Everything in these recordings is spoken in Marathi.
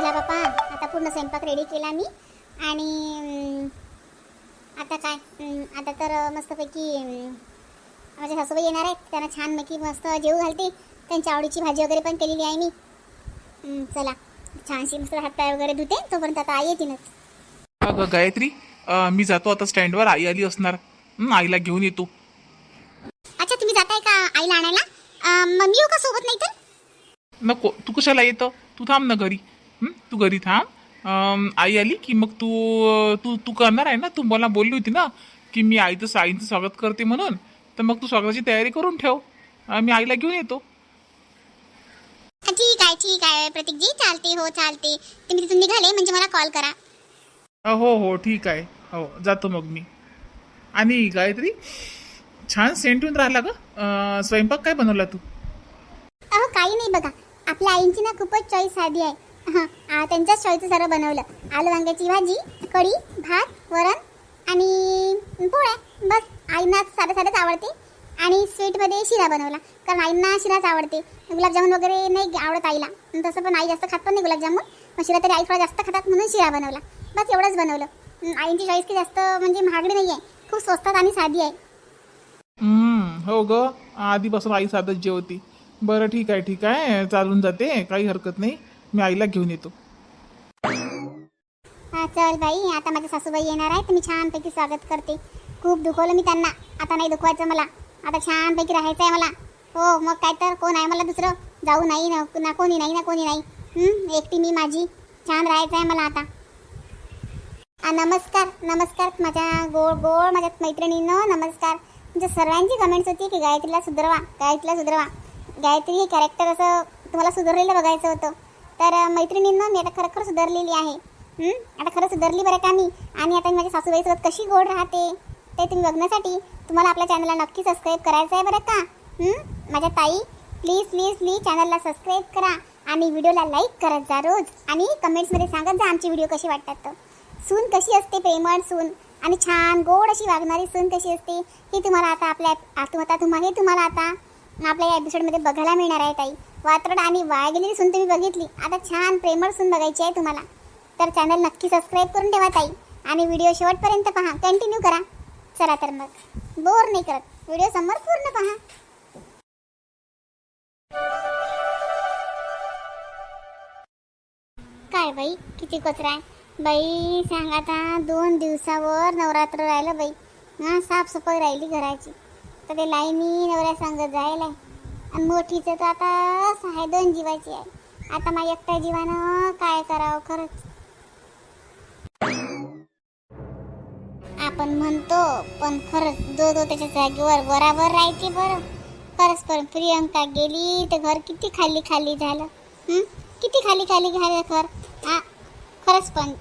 चला बापा. आता पूर्ण स्वयंपाक रेडी केला मी. आणि आता काय आता तर मस्तपैकी माझ्या सासूबाई येणार आहेत. त्यांना छानपैकी मस्त जेव घालते. त्यांच्या आवडीची भाजी वगैरे पण केलेली आहे मी. चला छानशी मस्त हातपाय वगैरे धुते. तोपर्यंत आता आई येतीलच अगं गायत्री मी जातो आता स्टँडवर. आई आली असणार. आईला घेऊन येतो. अच्छा तुम्ही जाताय का आईला आणायला? मग मी का सोबत नाही तर नको तू कशाला येतं? तू थांब ना घरी. हं, तू घरी थांब. अं, आई आली की मग तू तू तू करणार आहे ना? तू मला बोलली होती ना की मी आईचं आईचं स्वागत करते म्हणून. तर मग तू स्वागताची तयारी करून ठेव. अं, मी आईला घेऊन येतो. ठीक आहे ठीक आहे प्रतीकजी. चालते हो चालते. तुम्ही तिथून निघाले म्हणजे मला कॉल करा. अं, हो हो ठीक आहे. हो जातो मग मी. आणि गायत्री छान सेंट येऊन राहिला ग. अं, स्वयंपाक काय बनवला तू? अहो काही नाही बघा. आपल्या आईंची ना खूपच चॉईस साधी आहे. हं, त्यांच्याच शाळेचं सर्व बनवलं. आलू वांग्याची भाजी कढी भात वरण आणि पोळ्या. बस आईंना साधं साधंच आवडते आणि स्वीटमध्ये शिरा बनवला. कारण आईंना शिराच आवडते. गुलाबजामुन वगैरे नाही आवडत आईला. तसं पण आई जास्त खात पण नाही गुलाबजामुन. पण शिरा तरी आई थोडा जास्त खातात म्हणून शिरा बनवला. बस एवढंच बनवलं. आईंची चॉईस की जास्त म्हणजे महागडी नाही आहे खूप स्वस्तात आणि साधी आहे. हो ग. आधीपासून आई साधत जेवती. बरं ठीक आहे ठीक आहे. चालून जाते. काही हरकत नाही. मी आईला घेऊन येतो. हा चल बाई आता माझ्या सासूबाई येणार आहे तर मी छानपैकी स्वागत करते. खूप दुखवलं मी त्यांना. आता नाही दुखवायचं मला. आता छानपैकी राहायचं आहे मला. हो मग काय तर कोण आहे मला दुसरं? जाऊ नाही ना ना कोणी नाही ना कोणी नाही. हं, एकटी मी माझी. छान राहायचं आहे मला आता. आ, नमस्कार नमस्कार माझ्या गोड गोड माझ्या मैत्रिणीनं नमस्कार. म्हणजे सर्वांची कमेंट्स होती की गायत्रीला सुधरवा गायत्रीला सुधरवा. गायत्री हे कॅरेक्टर असं तुम्हाला सुधारलेलं बघायचं होतं. तर मैत्रिणींना मी आता खरोखर सुधारलेली आहे. आता खरं सुधारली बरं का मी? आणि आता मी माझ्या सासूबाईसोबत कशी गोड राहते ते तुम्ही बघण्यासाठी तुम्हाला आपल्या चॅनलला नक्की सबस्क्राईब करायचं आहे बरं का? माझ्या ताई प्लीज प्लीज प्लीज चॅनलला सबस्क्राईब करा आणि व्हिडिओला लाईक करत जा रोज. आणि कमेंट्समध्ये सांगत जा आमची व्हिडिओ कशी वाटतात तर. सून कशी असते प्रेमळ सून? आणि छान गोड अशी वागणारी सून कशी असते? हे तुम्हाला आता आपल्या आता तुम्हाला हे तुम्हाला आता आपल्या या एपिसोडमध्ये बघायला मिळणार आहे ताई. वात्रड आणि वाया गेलेली सून तुम्ही बघितली. आता छान प्रेमळ सून बघायची आहे तुम्हाला. तर चॅनल नक्की सबस्क्राईब करून ठेवा ताई. आणि व्हिडिओ शेवटपर्यंत पहा. कंटिन्यू करा. चला तर मग. बोर नाही करत. व्हिडिओ समोर पूर्ण पहा. काय बाई? किती कचरा आहे? बाई सांग आता. दोन दिवसावर नवरात्र राहिलं बाई. हां साफसफाई राहिली घराची. तर ते लाईनी नवऱ्या सांगत जायला आणि मोठीचं तर आता असं आहे दोन जीवाची आहे. आता माझ्या एकट्या जीवानं काय करावं खरंच. आपण म्हणतो पण खरंच जो दो त्याच्या जागेवर बराबर राहायचे बरं. खरंच पण प्रियंका गेली तर घर किती खाली खाली झालं. किती खाली खाली झालं घर? हा? खरंच पण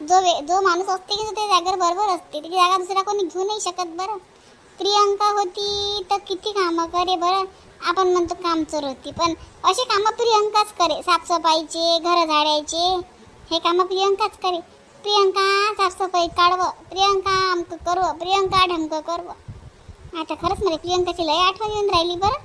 जो वे जो माणूस असते की ते त्या जागेवर बरोबर असते त्याची जागा दुसरा कोणी घेऊ नाही शकत बरं. प्रियंका होती तर किती कामं करे बरं. आपण म्हणतो कामचोर होती पण असे कामं प्रियंकाच करे. साफसफाईचे घरं झाडायचे हे कामं प्रियंकाच करे. प्रियंका साफसफाई काढवं प्रियंका अमक करव प्रियंका ढमकं करव. आता खरंच मला प्रियंकाची लय आठवण येऊन राहिली बरं.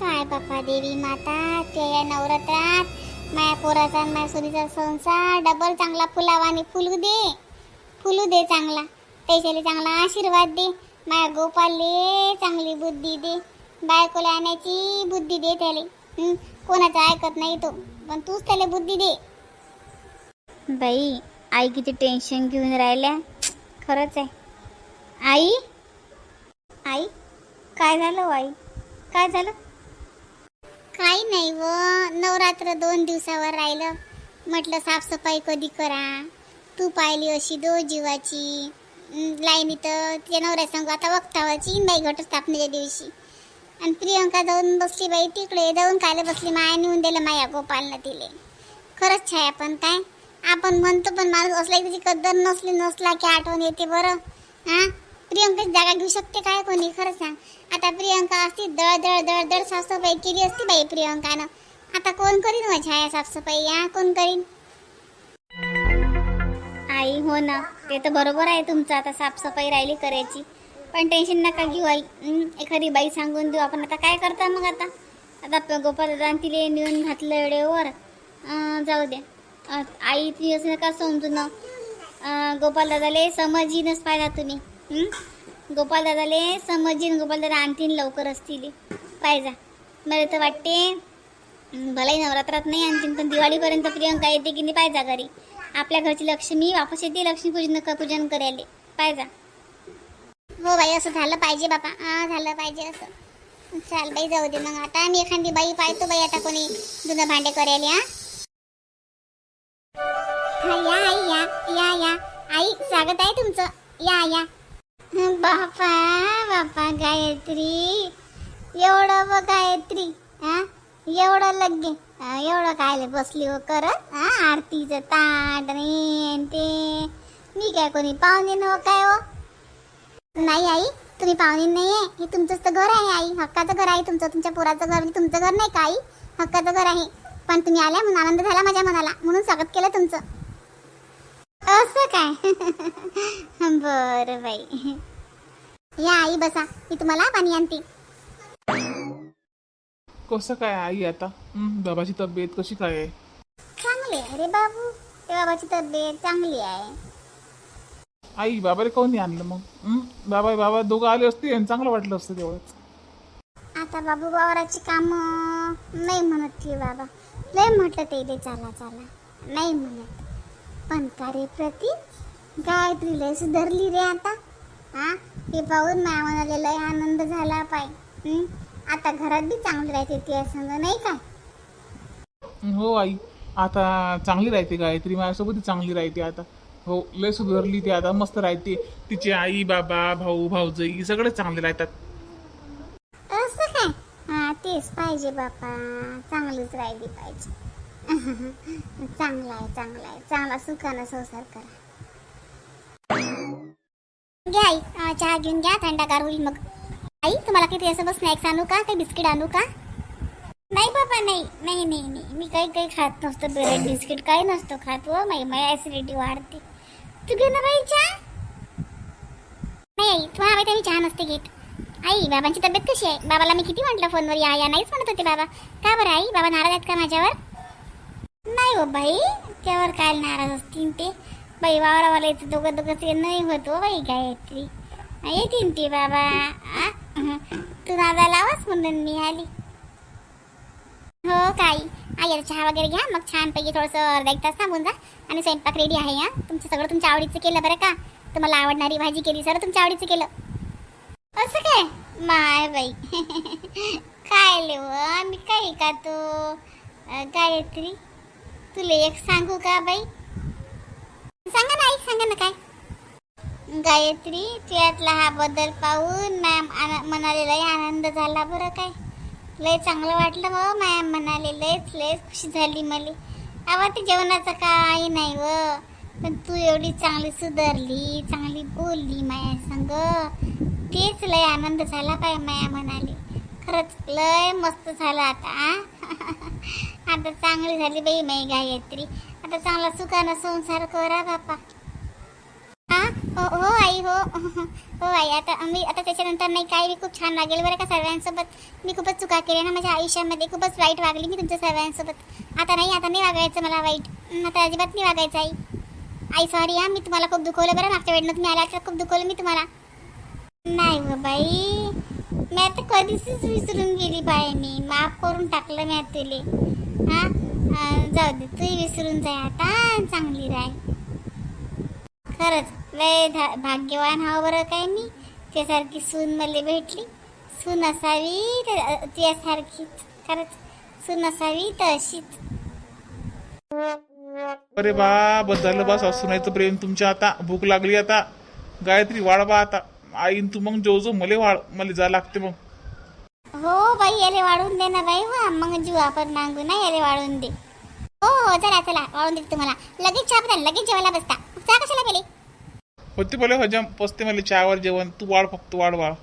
काय बाप्पा देवी माता ते या नवरात्रात माया पोराचा माया सुरीचा संसार डबल चांगला फुलावा आणि फुलू दे. फुलू दे चांगला. त्याच्याले चांगला आशीर्वाद दे. माया गोपालले चांगली बुद्धी दे. बायकोला आणायची बुद्धी दे त्याले. कोणाचं ऐकत नाही तो. पण तूच त्याला बुद्धी दे. बाई आई किती टेन्शन घेऊन राहिल्या. खरंच आहे. आई? आई? काय झालं हो आई? काय झालं? काही नाही व. नवरात्र दोन दिवसावर राहिलं. म्हटलं साफसफाई कधी करा. तू पाहिली अशी दो जीवाची. लाईन इथं तिच्या नवऱ्या सांगू आता वक्तावाची इन बाई घटस्थापनेच्या दिवशी. आणि प्रियंका जाऊन बसली बाई तिकडे जाऊन कायला बसली माया नेऊन दिलं माया गोपालनं तिले. खरंच छाया पण काय? आपण म्हणतो पण माणूस असला की त्याची कद्दर नसली नसला की आठवण येते बरं. हां? प्रियंकाची जागा घेऊ शकते काय कोणी? खरं सांग. आता प्रियंका असती दळ दळ दळ दळ साफसफाई केली असती बाई प्रियंकानं. आता कोण करीन मग छाया साफसफाई? या कोण करीन? आई हो ना. ते तर बरोबर आहे तुमचं. आता साफसफाई राहिली करायची. पण टेन्शन नका घेऊ आई. एखादी बाई सांगून देऊ. आपण आता काय करता मग आता? आता गोपाल तिले नेऊन घातलं वेळेवर. जाऊ द्या. आई तुम्ही असं नका समजू ना. गोपालदादाले गोपाल दादाले समजीनच पाहिजा तुम्ही. गोपालदादाले गोपाल दादाले समजीन. गोपाल दादा आणतीन लवकर असतील. पाहिजा मला तर वाटते भलाही नवरात्रात नाही आणतीन पण दिवाळीपर्यंत प्रियंका येते की नाही पाहिजा घरी. आपल्या घरची लक्ष्मी वापस येते लक्ष्मीपूजन पूजन करायला. पाहिजे हो बाई असं झालं पाहिजे बापा. हा झालं पाहिजे असं. चाल बाई जाऊ दे मग आता. मी एखादी बाई पाहतो बाई आता कोणी जुनं भांडे करायला हा या आई या या या. आई स्वागत आहे तुमचं. या या. बापा बापा गायत्री. एवढं व गायत्री हा. एवढं लगे एवढं काय बसली हो करत हा आरतीचं ताट आणि ते. मी काय कोणी पाहुणे न हो काय हो? नाही आई तुम्ही पाहुणे नाही आहे हे तुमचंच तर घर आहे आई. हक्काचं घर आहे तुमचं तुमच्या पोराचं घर म्हणजे तुमचं घर नाही का आई? हक्काचं घर आहे. पण तुम्ही आल्या म्हणून आनंद झाला माझ्या मनाला म्हणून स्वागत केलं तुमचं. असं काय? बरं बाई. या आई बसा मी तुम्हाला पाणी आणते. कसं काय आई आता? हं, बाबाची तब्येत कशी काय आहे? चांगली आहे रे बाबू. ते बाबाची तब्येत चांगली आहे. आई बाबाला कोणी आणलं मग? हं? बाबा बाबा दोघं आले असते आणि चांगलं वाटलं असतं तेवढंच. आता बाबू वावराची काम नाही म्हणत की बाबा. लय म्हटलं ते दे चाला चाला. नाही म्हणत. पण का रे प्रती गायत्री लय सुधारली रे आता. हा? हे पाहून मनाला लय आनंद झाला पाय. हं? आता घरात बी चांगली राहते ती संग नाही काय हो आई. आता चांगली राहते गायत्री माझ्यासोबत चांगली राहते आता. हो लय सुधारली ती आता मस्त राहते. तिचे आई बाबा भाऊ भाऊजाई सगळे चांगले राहतात. असं काय? हा तेच पाहिजे बापा चांगलीच राहिली पाहिजे. चांगला आहे चांगला आहे. चांगला सुखानं संसार करा. घ्या चहा घेऊन घ्या थंडागार होईल मग. आई तुम्हाला काही त्यासोबत स्नॅक्स आणू का? काही बिस्किट आणू का? नाही बाबा नाही नाही नाही नाही. मी काही काही खात नसतो ब्रेड बिस्किट काही नसतो खात व माई माझी ॲसिडिटी वाढते. तू घे ना बाई चहा. नाही आई तुम्हाला माहिती आहे मी चहा नसते घेत. आई बाबांची तब्येत कशी आहे? बाबाला मी किती म्हटलं फोनवर या या नाहीच म्हणत होते बाबा. का बरं आई? बाबा नाराज आहेत का माझ्यावर? नाही हो बाई. त्यावर काय नाराज असतील ते? बाई वावरावाला येतं दोघं दोघं ते नाही होत हो, बाई गायत्री. हा, येतील ते बाबा आ? तू दादा लावाच म्हणून मी आली. हो काही. आई चहा वगैरे घ्या मग छानपैकी थोडंसं अर्धा एक तास थांबून जा आणि स्वयंपाक रेडी आहे हा. तुमचं सगळं तुमच्या आवडीचं केलं बरं का? तुम्हाला आवडणारी भाजी केली सर तुमच्या आवडीचं केलं. असं काय? माय बाई. काय लेव मी काय का तू? गायत्री? तुला एक सांगू का बाई? सांगा ना आई सांगा ना काय? गायत्री तुझ्यातला हा बदल पाहून मॅम म्हणाले लय आनंद झाला बरं काय? लय चांगलं वाटलं हो मॅम म्हणाले लयच लयच खुशी झाली मला. आवा ते जेवणाचं काही नाही व. पण तू एवढी चांगली सुधारली चांगली बोलली माया संग. तेच लय आनंद झाला पाय माया म्हणाली. खरंच लय मस्त झालं आता आता चांगली झाली बाई माई गायत्री. आता चांगला सुखानं संसार करा बापा. हो हो आई हो. हो आई आता मी आता त्याच्यानंतर नाही काय मी खूप छान वागेल. बरं का सर्वांसोबत. मी खूपच चुका केल्या ना माझ्या आयुष्यामध्ये. खूपच वाईट वागली मी तुमच्या सर्वांसोबत. आता नाही आता नाही वागायचं मला वाईट. आता अजिबात नाही वागायचं आई. आई सॉरी हा मी तुम्हाला खूप दुखवलं बरं मागच्या वेळेनं तुम्ही आल्या तर खूप दुखवलं मी तुम्हाला. नाही बाई. मी आता कधीच विसरून गेली बाई मी. माफ करून टाकलं मी तुले. हां? जाऊ दे तू विसरून जाय आता. चांगली राय. खरंच. लय भाग्यवान हा बरं काय मी. त्यासारखी सून मला भेटली. सून असावी तर तुझ्यासारखीच खरंच सून असावी तर अशीच. अरे बा बस झालं बा सासूनाईचं प्रेम तुमच्या आता. भूक लागली आता. गायत्री वाढवा आता. आईन तू मग जो जो मले वाढ मला जा लागते मग. हो बाई याले वाढून दे ना बाई वा मग जीव आपण मागू ना याले वाढून दे. हो हो चला चला वाढून देते तुम्हाला. लगेच चहा पिता लगेच जेवायला बसता. चहा कशाला पेले? होते बोले हो, हजम पसते मला चहावर जेवण तू वाढ फक्त वाढ वाढ.